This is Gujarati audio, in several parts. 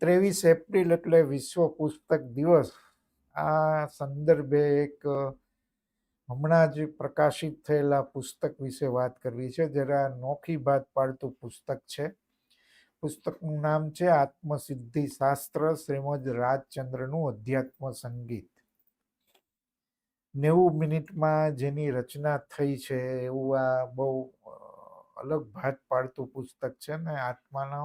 ત્રેવીસ એપ્રિલ એટલે વિશ્વ પુસ્તક દિવસ. આ સંદર્ભે એક હમણાં જ પ્રકાશિત થયેલા પુસ્તક વિશે વાત કરવી છે. જરા નોખી ભાત પાડતું પુસ્તક છે. પુસ્તકનું નામ છે આત્મસિદ્ધિ શાસ્ત્ર શ્રીમદ રાજચંદ્રનું અધ્યાત્મ સંગીત. નેવું મિનિટમાં જેની રચના થઈ છે એવું આ બહુ અલગ ભાત પાડતું પુસ્તક છે ને આત્માનો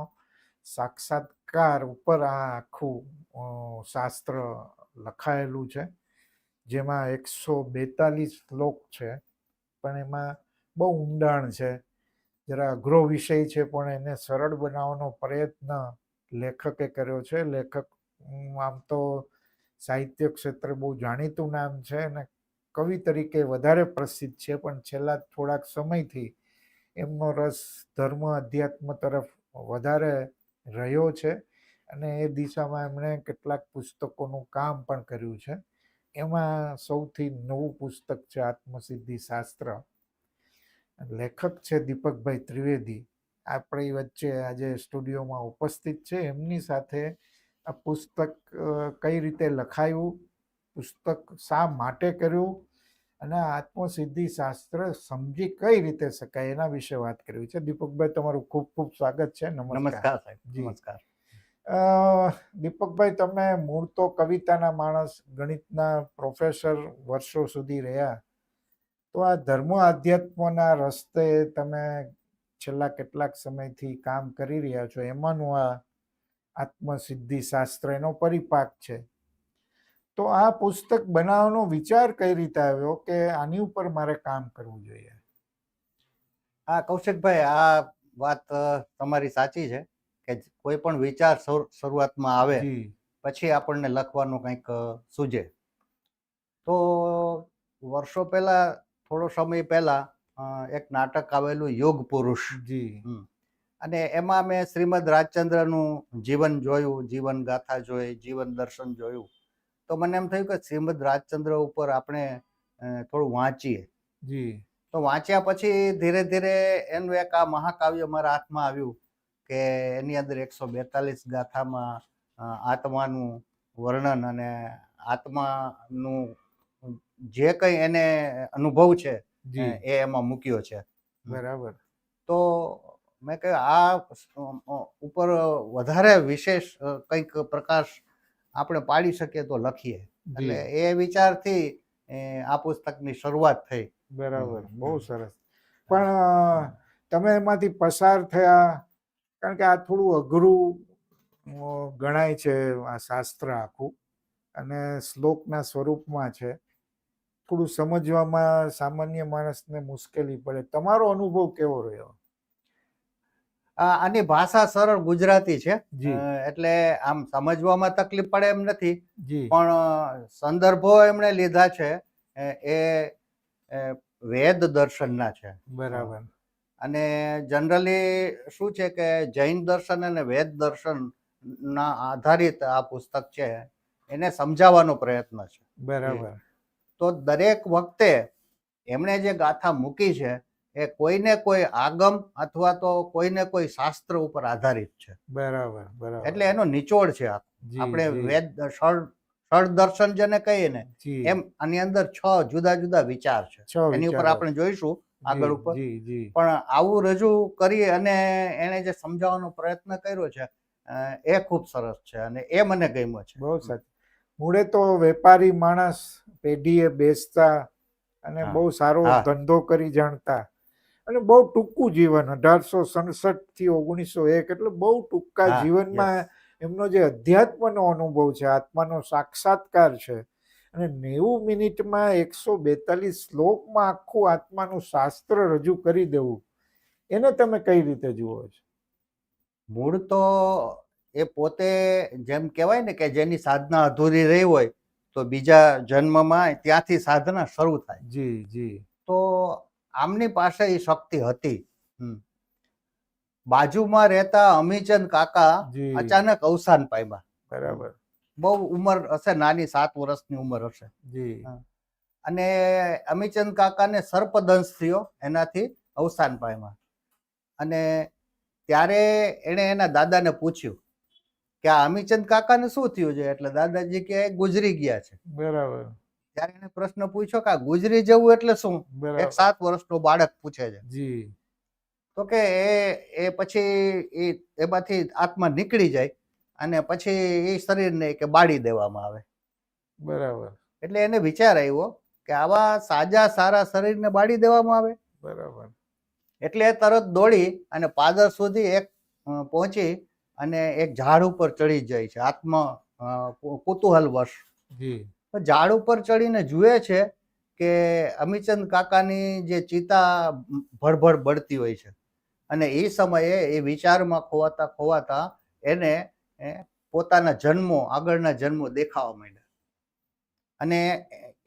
સાક્ષાત્કાર ઉપર આ આખું શાસ્ત્ર લખાયેલું છે. જેમાં એકસો બેતાલીસ શ્લોક છે, પણ એમાં બહુ ઊંડાણ છે. જરા અઘરો વિષય છે, પણ એને સરળ બનાવવાનો પ્રયત્ન લેખકે કર્યો છે. લેખક આમ તો સાહિત્ય ક્ષેત્રે બહુ જાણીતું નામ છે અને કવિ તરીકે વધારે પ્રસિદ્ધ છે, પણ છેલ્લા થોડાક સમયથી એમનો રસ ધર્મ અધ્યાત્મ તરફ વધારે રહ્યો છે અને એ દિશામાં એમણે કેટલાક પુસ્તકોનું કામ પણ કર્યું છે. એમાં સૌથી નવું પુસ્તક છે આત્મસિદ્ધિ શાસ્ત્ર. લેખક છે દીપકભાઈ ત્રિવેદી. આપણી વચ્ચે આજે સ્ટુડિયોમાં ઉપસ્થિત છે. એમની સાથે આ પુસ્તક કઈ રીતે લખાયું, પુસ્તક શા માટે કર્યું અને આત્મસિદ્ધિ શાસ્ત્ર સમજી કઈ રીતે શકાય એના વિશે વાત કરવી છે. દીપકભાઈ તમારું ખૂબ ખૂબ સ્વાગત છે. નમસ્કાર. નમસ્કાર સાહેબ નમસ્કાર. દીપકભાઈ તમે મૂળ તો કવિતાના માણસ ગણિતના પ્રોફેસર વર્ષો સુધી રહ્યા. તો આ ધર્મ આધ્યાત્મના રસ્તે તમે છેલ્લા કેટલાક સમયથી કામ કરી રહ્યા છો. એમાંનું આ આત્મસિદ્ધિ શાસ્ત્ર એનો પરિપાક છે. તો આ પુસ્તક બનાવવાનો વિચાર કઈ રીતે આવ્યો કે આની ઉપર મારે કામ કરવું જોઈએ? હા કૌશિકભાઈ આ વાત તમારી સાચી છે કે કોઈ પણ વિચાર શરૂઆતમાં આવે પછી આપણને લખવાનું કંઈક સૂજે. તો વર્ષો પહેલા થોડો સમય પહેલા એક નાટક આવેલું યોગ પુરુષ. જી. અને એમાં મેં શ્રીમદ રાજચંદ્રનું જીવન જોયું જીવન ગાથા જોઈ જીવન દર્શન જોયું. તો મને એમ થયું કે શ્રીમદ રાજચંદ્ર ઉપર આપણે થોડું વાંચીએ. જી. તો વાંચ્યા પછી ધીરે ધીરે એનું એક આ મહાકાવ્ય મારા હાથમાં આવ્યું કે એની અંદર એકસો બેતાલીસ ગાથામાં આત્માનું વર્ણન અને આત્માનું જે કંઈ એને અનુભવ છે એ એમાં મૂક્યો છે. બરાબર. તો મેં કહ્યું આ ઉપર વધારે વિશેષ કંઈક પ્રકાશ આપણે પાડી શકીએ તો લખીએ. એટલે એ વિચારથી આ પુસ્તકની શરૂઆત થઈ. બરાબર. બહુ સરસ. પણ તમે એમાંથી પસાર થયા કારણ કે આ થોડું અઘરું ગણાય છે આ શાસ્ત્ર આખું. અને શ્લોકના સ્વરૂપમાં છે. થોડું સમજવામાં સામાન્ય માણસને મુશ્કેલી પડે. તમારો અનુભવ કેવો રહ્યો? આની ભાષા સરળ ગુજરાતી છે. એટલે આમ સમજવામાં તકલીફ પડે એમ નથી. પણ સંદર્ભો એમણે લીધા છે એ વેદ દર્શનના છે. બરાબર. અને જનરલી શું છે કે જૈન દર્શન અને વેદ દર્શન ના આધારિત આ પુસ્તક છે એને સમજાવવાનો પ્રયત્ન છે. બરાબર. તો દરેક વખતે એમણે જે ગાથા મૂકી છે એ કોઈને કોઈ આગમ અથવા તો કોઈને કોઈ શાસ્ત્ર ઉપર આધારિત છે. બરાબર બરાબર. એટલે એનો નિચોડ છે. આપણે વેદ ષડ દર્શન જેને કહીએ ને એમ આની અંદર છ જુદા જુદા વિચાર છે. એની ઉપર આપણે જોઈશું આગળ ઉપર. પણ આવું રજૂ કરી અને એને જે સમજાવવાનો પ્રયત્ન કર્યો છે એ ખૂબ સરસ છે અને એ મને ગમ્યો છે. બહુ સાચું. મૂળે તો વેપારી માણસ પેઢીએ બેસતા અને બહુ સારો ધંધો કરી જાણતા. અને બહુ ટૂંકું જીવન અઢારસો સડસઠથી ઓગણીસો એક એટલે બહુ ટૂંકા જીવનમાં એમનો જે અધ્યાત્મનો અનુભવ છે આત્માનો સાક્ષાત્કાર છે. અને નેવું મિનિટમાં એકસો બેતાલીસ શ્લોકમાં આખું આત્માનું શાસ્ત્ર રજૂ કરી દેવું. એને તમે કઈ રીતે જુઓ છો? મૂળ તો એ પોતે જેમ કહેવાય ને કે જેની સાધના અધૂરી રહી હોય તો બીજા જન્મમાં ત્યાંથી સાધના શરૂ થાય. જી જી. આમની પાસે એ શક્તિ હતી. બાજુમાં રહેતા અમીચંદ કાકા અચાનક અવસાન પામ્યા. બરાબર. બહુ ઉંમર હશે નાની સાત વર્ષની ઉંમર હશે. જી. અને અમીચંદ કાકાને સર્પદંશ થયો એનાથી અવસાન પામ્યા. અને ત્યારે એણે એના દાદાને પૂછ્યું કે આ અમીચંદ કાકાને શું થયું છે? એટલે દાદાજી કે ગુજરી ગયા છે. બરાબર. ત્યારે એને પ્રશ્ન પૂછ્યો કે ગુજરી જવું એટલે શું? એક સાત વર્ષનો બાળક પૂછે છે. જી. તો કે એ એ પછી એ એમાંથી આત્મા નીકળી જાય અને પછી એ શરીરને કે બાળી દેવામાં આવે. બરાબર. એટલે એને વિચાર આવ્યો કે આવા સાજા સારા શરીરને બાળી દેવામાં આવે. બરાબર. એટલે તરત દોડી અને પાદર સુધી એક પહોંચી અને એક ઝાડ ઉપર ચડી જાય છે. આત્મ કુતૂહલ વશ જી. તો ઝાડ ઉપર ચડીને જુએ છે કે અમીચંદ કાકાની જે ચિતા ભડભડ બળતી હોય છે. અને એ સમયે એ વિચારમાં ખોવાતા ખોવાતા એને પોતાના જન્મો આગળના જન્મો દેખાવા માંડ્યા. અને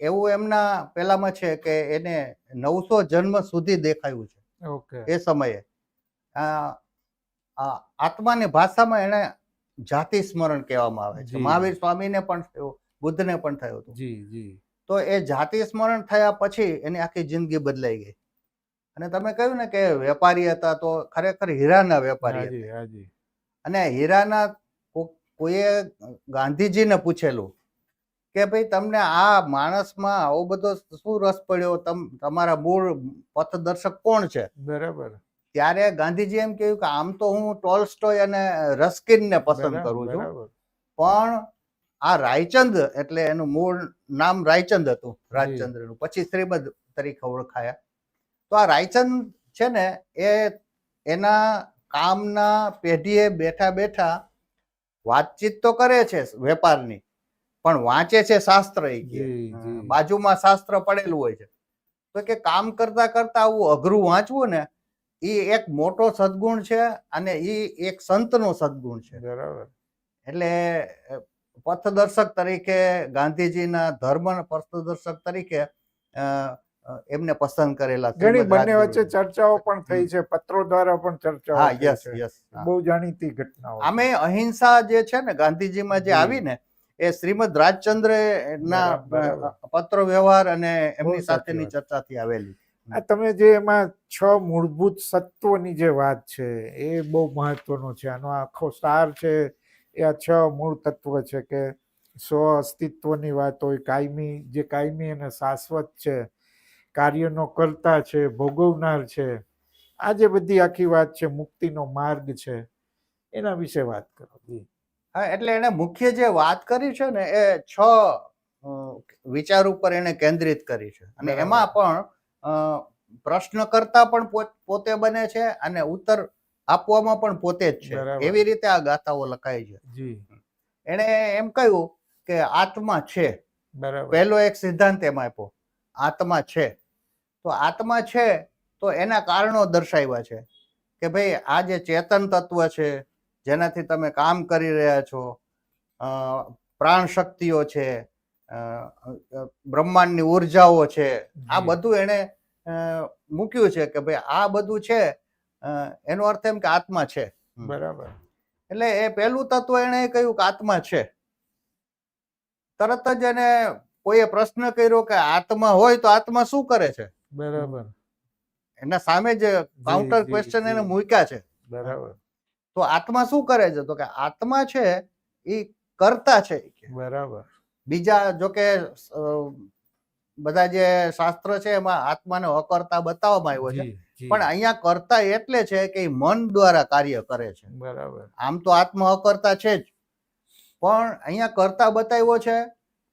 એવું એમના પેલામાં છે કે એને નવસો જન્મ સુધી દેખાયું છે. એ સમયે. આ આ આત્માની ભાષામાં એને જાતિ સ્મરણ કહેવામાં આવે છે. મહાવીર સ્વામીને પણ બુદ્ધને પણ થયું હતું. જી જી. તો એ જાતિ સ્મરણ થયા પછી એની આખી જિંદગી બદલાઈ ગઈ. અને તમે કહ્યું ને કે વેપારી હતા તો ખરેખર હીરાના વેપારી અને હીરાના કોઈએ ગાંધીજીને પૂછેલું કે ભાઈ તમને આ માણસમાં આવો બધો શું રસ પડ્યો? તમારા મૂળ પથદર્શક કોણ છે? બરાબર. ત્યારે ગાંધીજી એમ કહ્યું કે આમ તો હું ટોલ્સ્ટોય અને રસ્કિનને પસંદ કરું છું. પણ આ રાયચંદ એટલે એનું મૂળ નામ રાયચંદ હતું રાજચંદ્રનું. પછી શ્રીમદ તરીકે ઓળખાયા. તો આ રાયચંદ છે ને એ એના કામના પેઢીએ બેઠા બેઠા વાતચીત તો કરે છે વેપારની પણ વાંચે છે શાસ્ત્ર જી. બાજુમાં શાસ્ત્ર પડેલું હોય છે. તો કે કામ કરતા કરતા આવું અઘરું વાંચવું ને એ એક મોટો સદગુણ છે અને એ એક સંતનો સદગુણ છે. બરાબર. એટલે પથદર્શક તરીકે ગાંધીજીના ધર્મ પથદર્શક તરીકે એમને પસંદ કરેલા ઘણી બંને વચ્ચે ચર્ચાઓ પણ થઈ છે પત્રો દ્વારા પણ ચર્ચાઓ હા યસ યસ બહુ જાણીતી ઘટનાઓ. આમે અહિંસા જે છે ને ગાંધીજીમાં જે. આવી ને એ શ્રીમદ રાજચંદ્ર ના. પત્ર વ્યવહાર અને એમની સાથેની ચર્ચાથી આવેલી. આ તમે જે એમાં છ મૂળભૂત સત્વોની જે વાત છે એ બહુ મહત્વનો છે. આનો આખો સાર છે એ આ છ મૂળ તત્વ છે કે સ્વ અસ્તિત્વની વાત હોય કાયમી જે કાયમી અને શાશ્વત છે કાર્યનો કરતા છે ભોગવનાર છે આ જે બધી આખી વાત છે મુક્તિનો માર્ગ છે એના વિશે વાત કરો હા એટલે એને મુખ્ય જે વાત કરી છે ને એ છ વિચાર ઉપર એને કેન્દ્રિત કરી છે. અને એમાં પણ પ્રશ્ન કરતા પણ પોતે બને છે અને ઉત્તર આપવામાં પણ પોતે જ છે. એવી રીતે આ ગાથાઓ લખાય છે. એને એમ કહ્યું કે આત્મા છે. પહેલો એક સિદ્ધાંત એમાં આપ્યો. આત્મા છે. તો આત્મા છે તો એના કારણો દર્શાવ્યા છે કે ભાઈ આ જે ચેતન તત્વ છે જેનાથી તમે કામ કરી રહ્યા છો પ્રાણ શક્તિઓ છે બ્રહ્માંડની ઉર્જાઓ છે આ બધું એને મૂક્યું છે કે ભાઈ આ બધું છે એનો અર્થ એમ કે આત્મા છે. બરાબર. એટલે એ પહેલું તત્વ એને કહ્યું કે આત્મા છે. તરત જ એને કોઈએ પ્રશ્ન કર્યો કે આત્મા હોય તો આત્મા શું કરે છે? બરાબર. એના સામે જ કાઉન્ટર ક્વેશ્ચન એને મૂક્યા છે. બરાબર. તો આત્મા શું કરે છે? તો કે આત્મા છે એ કરતા છે. બરાબર. બીજા જો કે બધા જે શાસ્ત્ર છે એમાં આત્માને અકર્તા બતાવવામાં આવ્યો છે. પણ અહીંયા કરતા એટલે છે કે મન દ્વારા કાર્ય કરે છે. બરાબર. આમ તો આત્મ અકર્તા છે જ. પણ અહીંયા કરતા બતાવ્યો છે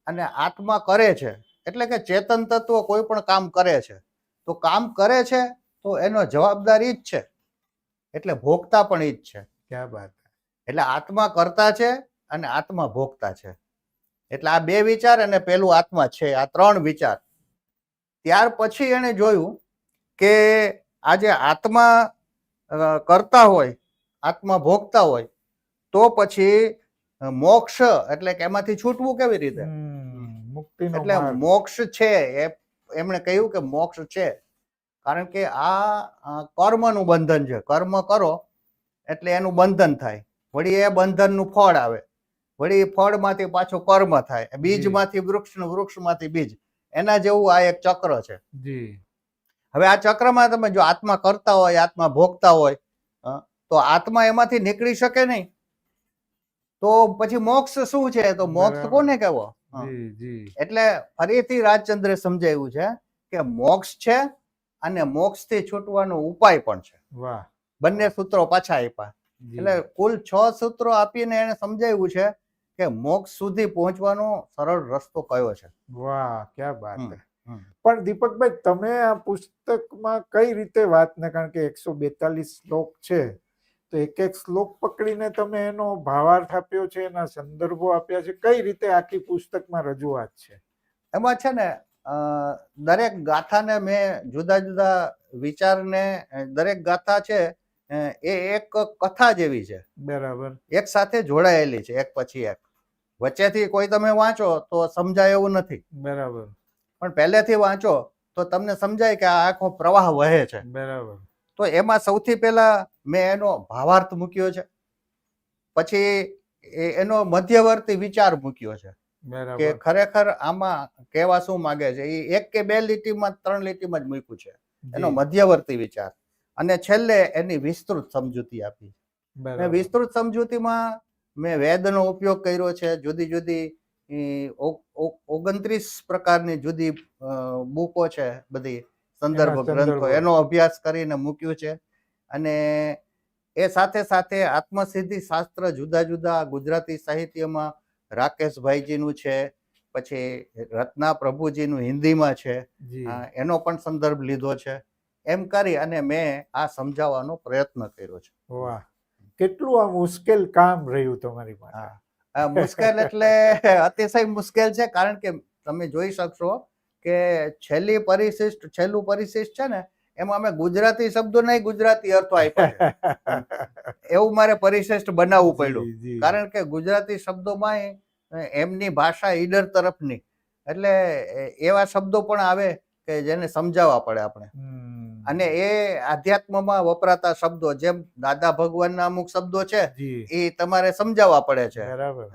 અને આત્મા કરે છે. એટલે કે ચેતન તત્વ કોઈ પણ કામ કરે છે. તો કામ કરે છે તો એનો જવાબદાર ઈ જ છે. એટલે ભોગતા પણ ઈ જ છે. ક્યાં વાત. એટલે આત્મા કરતા છે અને આત્મા ભોગતા છે. એટલે આ બે વિચાર અને પેલું આત્મા છે. આ ત્રણ વિચાર. ત્યાર પછી એને જોયું કે આ જે આત્મા કરતા હોય આત્મા ભોગતા હોય તો પછી મોક્ષ એટલે કે એમાંથી છૂટવું કેવી રીતે? એટલે મોક્ષ છે એ એમણે કહ્યું કે મોક્ષ છે. કારણ કે આ કર્મનું બંધન છે. કર્મ કરો એટલે એનું બંધન થાય. વળી એ બંધનનું ફળ આવે. વળી ફળમાંથી પાછું કર્મ થાય. બીજમાંથી વૃક્ષ વૃક્ષમાંથી બીજ. એના જેવું આ એક ચક્ર છે. જી. હવે આ ચક્રમાં તમે જો આત્મા કરતા હોય આત્મા ભોગતા હોય તો આત્મા એમાંથી નીકળી શકે નહીં. તો પછી મોક્ષ શું છે? તો મોક્ષ. કોને કહેવો? એટલે ફરીથી રાજચંદ્રે સમજાવ્યું છે કે મોક્ષ છે અને મોક્ષથી છૂટવાનો ઉપાય પણ છે. વાહ. બંને સૂત્રો પાછા આપ્યા. એટલે કુલ છ સૂત્રો આપીને એને સમજાવ્યું છે કે મોક્ષ સુધી પહોંચવાનો સરળ રસ્તો કયો છે? વાહ ક્યાં હે હમ. પણ દીપકભાઈ તમે આ પુસ્તકમાં કઈ રીતે વાત ને કારણ કે એકસો બેતાલીસ શ્લોક છે તો એક એક શ્લોક પકડીને તમે એનો ભાવાર્થ આપ્યો છે એના સંદર્ભો આપ્યા છે કઈ રીતે આખી પુસ્તકમાં રજૂઆત છે? એમાં છે ને દરેક ગાથાને મેં જુદા જુદા વિચારને દરેક ગાથા છે એ એક કથા જેવી છે. બરાબર. એક સાથે જોડાયેલી છે એક પછી એક. વચ્ચેથી કોઈ તમે વાંચો તો સમજાય એવું નથી. બરાબર. પણ પહેલેથી વાંચો તો તમને સમજાય કે આ આખો પ્રવાહ વહે છે. બરાબર. તો એમાં સૌથી પહેલા મેં એનો ભાવાર્થ મૂક્યો છે. પછી એ- એનો મધ્યવર્તી વિચાર મૂક્યો છે. કે ખરેખર આમાં કહેવા શું માંગે છે? એ એક કે બે લીટીમાં ત્રણ લીટીમાં જ મૂક્યું છે. એનો મધ્યવર્તી વિચાર. અને છેલ્લે એની વિસ્તૃત સમજૂતી આપી. મેં વિસ્તૃત સમજૂતીમાં મેં વેદનો ઉપયોગ કર્યો છે. જુદી જુદી ઓગણત્રીસ પ્રકારની જુદી બુકો છે બધી સંદર્ભ ગ્રંથો. એનો અભ્યાસ કરીને મૂક્યું છે અને એ સાથે સાથે આત્મસિદ્ધિ શાસ્ત્ર જુદા જુદા ગુજરાતી સાહિત્યમાં રાકેશભાઈજીનું છે પછી રત્ના પ્રભુજીનું હિન્દીમાં છે એનો પણ સંદર્ભ લીધો છે. એમ કરી અને મેં આ સમજાવવાનો પ્રયત્ન કર્યો છે. વાહ. કેટલું આ મુશ્કેલ કામ રહ્યું તમારી. આ મુશ્કેલ એટલે અતિશય મુશ્કેલ છે કારણ કે તમે જોઈ શકશો કે છેલ્લી પરિશિષ્ટ છેલ્લું પરિશિષ્ટ છે ને એમાં અમે ગુજરાતી શબ્દો નહીં ગુજરાતી અર્થો આપ્યા એવું મારે પરિશિષ્ટ બનાવવું પડ્યું. કારણ કે ગુજરાતી શબ્દોમાં એમની ભાષા ઈડર તરફની એટલે એવા શબ્દો પણ આવે કે જેને સમજાવવા પડે આપણે. અને એ આધ્યાત્મમાં વપરાતા શબ્દો જેમ દાદા ભગવાનના અમુક શબ્દો છે એ તમારે સમજાવવા પડે છે. બરાબર.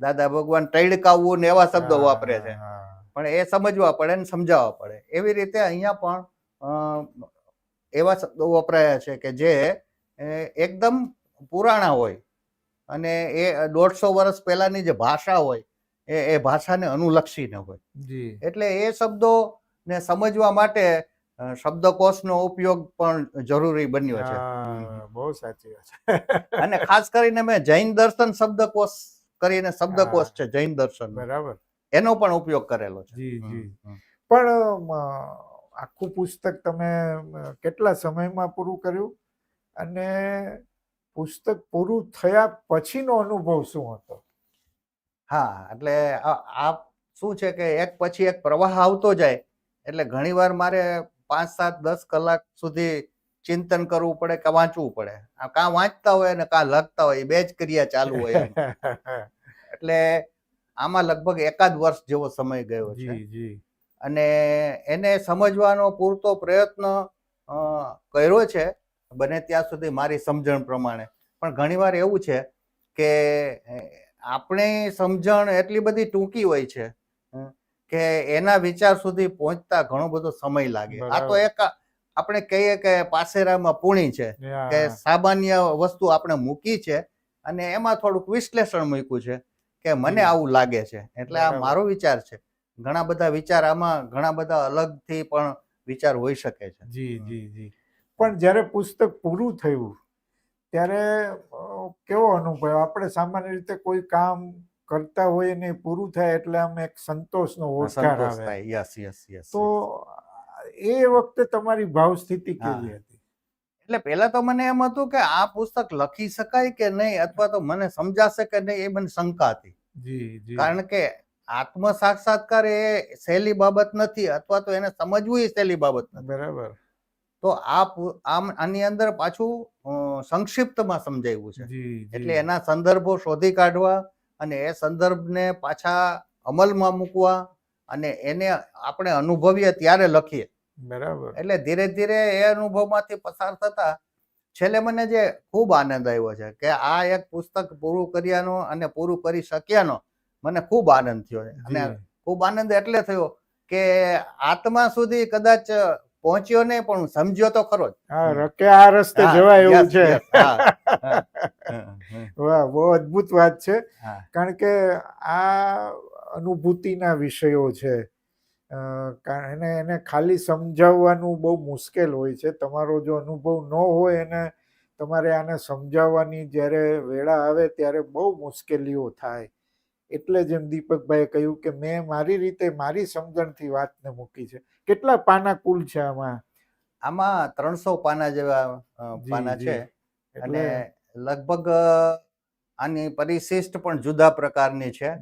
દાદા ભગવાન તૈડકાવવું ને એવા શબ્દો વાપરે છે. પણ એ સમજવા પડે ને સમજાવવા પડે. એવી રીતે અહીંયા પણ એવા શબ્દો વપરાયા છે કે જે એકદમ પુરાણા હોય અને એ દોઢસો વર્ષ પહેલાની જે ભાષા હોય એ એ ભાષાને અનુલક્ષીને હોય. એટલે એ શબ્દો ને સમજવા માટે શબ્દકોશનો ઉપયોગ પણ જરૂરી બન્યો છે. બહુ સાચી વાત છે. અને ખાસ કરીને મેં જૈન દર્શન શબ્દકોશ કરીને શબ્દકોશ છે જૈન દર્શન. બરાબર. એનો પણ ઉપયોગ કરેલો છે. જી, જી. પણ આખું પુસ્તક તમે કેટલા સમયમાં પૂરું કર્યું? અને પુસ્તક પૂરું થયા પછીનો અનુભવ શું હતો? હા એટલે આ આ શું છે કે એક પછી એક પ્રવાહ આવતો જાય એટલે ઘણીવાર મારે પાંચ સાત દસ કલાક સુધી ચિંતન કરવું પડે કે વાંચવું પડે. આ કાં વાંચતા હોય અને કાં લખતા હોય એ બે જ ક્રિયા ચાલુ હોય એટલે આમાં લગભગ એકાદ વર્ષ જેવો સમય ગયો છે. અને એને સમજવાનો પૂરતો પ્રયત્ન કર્યો છે. બને ત્યાં સુધી મારી સમજણ પ્રમાણે. પણ ઘણીવાર એવું છે કે આપણે સમજણ એટલી બધી ટૂંકી હોય છે. કે એના વિચાર સુધી પહોંચતા ઘણો બધો સમય લાગે. આ તો એક આપણે કહીએ કે પાસેરામાં પૂણી છે કે સામાન્ય વસ્તુ આપણે મૂકી છે અને એમાં થોડુંક વિશ્લેષણ મૂક્યું છે કે મને આવું લાગે છે. એટલે આ મારો વિચાર છે. ઘણા બધા વિચાર આમાં ઘણા બધા અલગથી પણ વિચાર હોઈ શકે છે. જી જી જી. પણ જ્યારે પુસ્તક પૂરું થયું ત્યારે કેવો અનુભવ? આપણે સામાન્ય રીતે કોઈ કામ કરતા હોય ને પૂરું થાય એટલે આમ એક સંતોષનો સંતોષ આવે. યસ યસ યસ તો એ વખતે તમારી ભાવ સ્થિતિ કેવી હતી? એટલે પહેલા તો મને એમ હતું કે આ પુસ્તક લખી શકાય કે નહીં અથવા તો મને સમજાશે કે નહીં એ મને શંકા હતી. જી જી. કારણ કે આત્મ સાક્ષાત્કાર એ સહેલી બાબત નથી અથવા તો એને સમજવું એ સહેલી બાબત નથી. બરાબર. તો આ આમ આની અંદર પાછું સંક્ષિપ્તમાં સમજાવ્યું છે. એટલે એના સંદર્ભો શોધી કાઢવા અને એ સંદર્ભને પાછા અમલમાં મૂકવા અને એને આપણે અનુભવીએ ત્યારે લખીએ. બરાબર. એટલે ધીરે ધીરે એ અનુભવમાંથી પસાર થતા છેલ્લે મને જે ખૂબ આનંદ આવ્યો છે કે આ એક પુસ્તક પૂરું કર્યાનો અને પૂરું કરી શક્યાનો મને ખૂબ આનંદ થયો છે. અને ખૂબ આનંદ એટલે થયો કે આત્મા સુધી કદાચ પહોંચ્યો નહીં પણ હું સમજ્યો તો ખરો રકે આ રસ્તે જવાય એવું છે. વાહ બહુ અદ્ભુત વાત છે. કારણ કે આ અનુભૂતિના વિષયો છે. એને એને ખાલી સમજાવવાનું બહુ મુશ્કેલ હોય છે. તમારો જો અનુભવ ન હોય એને તમારે આને સમજાવવાની જ્યારે વેળા આવે ત્યારે બહુ મુશ્કેલીઓ થાય. એટલે જેમ દીપકભાઈએ કહ્યું કે મેં મારી રીતે મારી સમજણથી વાતને મૂકી છે. કેટલા પાના કુલ છે આમાં? આમાં ત્રણસો પાના જેવા પાના છે. અને લગભગ આની પરિશિષ્ટ પણ જુદા પ્રકારની છે.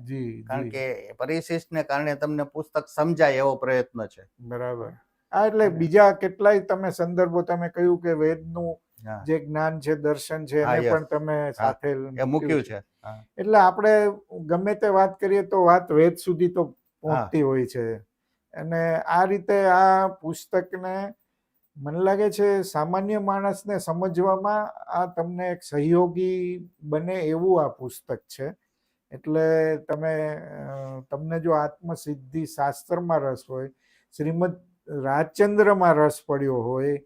કારણ કે પરિશિષ્ટને કારણે તમને પુસ્તક સમજાય એવો પ્રયત્ન છે. બરાબર. હા એટલે બીજા કેટલાય તમે સંદર્ભો તમે કહ્યું કે વેદનું જે જ્ઞાન છે દર્શન છે એને પણ તમે સાથે મૂક્યું છે. એટલે આપણે ગમે તે વાત કરીએ તો વાત વેદ સુધી તો પહોંચતી હોય છે. અને આ રીતે આ પુસ્તકને મને લાગે છે સામાન્ય માણસને સમજવામાં આ તમને એક સહયોગી બને એવું આ પુસ્તક છે. એટલે તમે તમને જો આત્મસિદ્ધિ શાસ્ત્રમાં રસ હોય શ્રીમદ રાજચંદ્રમાં રસ પડ્યો હોય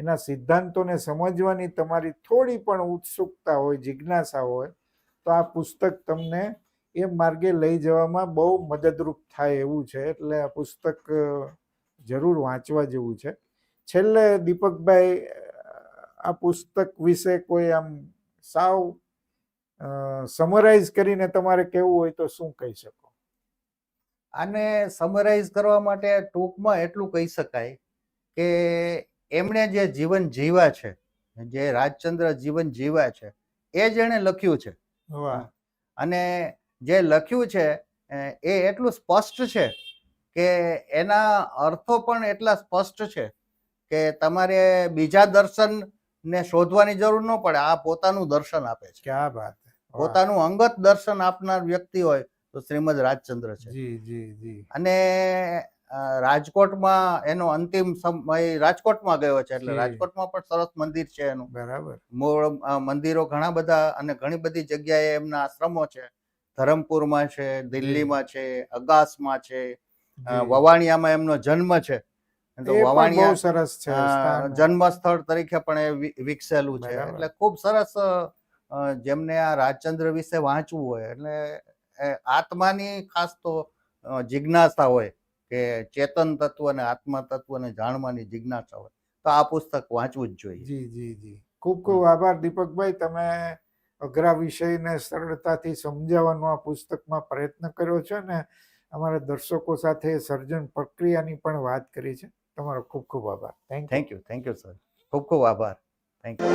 એના સિદ્ધાંતોને સમજવાની તમારી થોડી પણ ઉત્સુકતા હોય, જિજ્ઞાસા હોય, તો આ પુસ્તક તમને એ માર્ગે લઈ જવામાં બહુ મદદરૂપ થાય એવું છે. એટલે આ પુસ્તક જરૂર વાંચવા જેવું છે. છેલ્લે દીપકભાઈ આ પુસ્તક વિશે કોઈ આમ સાવ સમરાઇઝ કરીને તમારે કહેવું હોય તો શું કહી શકો? આને સમરાઈઝ કરવા માટે ટૂંકમાં એટલું કહી શકાય કે એમણે જે જીવન જીવ્યા છે જે રાજચંદ્ર જીવન જીવ્યા છે એ જ એણે લખ્યું છે. વાહ. અને જે લખ્યું છે એ એટલું સ્પષ્ટ છે કે એના અર્થો પણ એટલા સ્પષ્ટ છે કે તમારે બીજા દર્શન ને શોધવાની જરૂર ન પડે. આ પોતાનું દર્શન આપે છે. ક્યાં વાત. પોતાનું અંગત દર્શન આપનાર વ્યક્તિ હોય તો શ્રીમદ રાજચંદ્ર છે. જી જી જી. અને રાજકોટમાં એનો અંતિમ સમય રાજકોટમાં ગયો છે એટલે રાજકોટમાં પણ સરસ મંદિર છે એનું. બરાબર. મૂળ મંદિરો ઘણા બધા અને ઘણી બધી જગ્યાએ એમના આશ્રમો છે. ધરમપુરમાં છે દિલ્હીમાં છે અગાસમાં છે વવાણિયામાં એમનો જન્મ છે. તો વવાણિયા સરસ છે જન્મ સ્થળ તરીકે પણ એ વિકસેલું છે. એટલે ખૂબ સરસ જેમને આ રાજચંદ્ર વિશે વાંચવું હોય. એટલે આત્માની ખાસ તો જિજ્ઞાસા હોય. કે ચેતન તત્વ અને આત્મા તત્વને જાણવાની જિજ્ઞાસા હોય તો આ પુસ્તક વાંચવું જ જોઈએ. જી જી જી. ખૂબ ખૂબ આભાર દીપકભાઈ. તમે અઘરા વિષયને સરળતાથી સમજાવવાનો આ પુસ્તકમાં પ્રયત્ન કર્યો છે ને અમારા દર્શકો સાથે સર્જન પ્રક્રિયાની પણ વાત કરી છે. તમારો ખૂબ ખૂબ આભાર. Thank thank you thank you sir ખૂબ ખૂબ આભાર. Thank you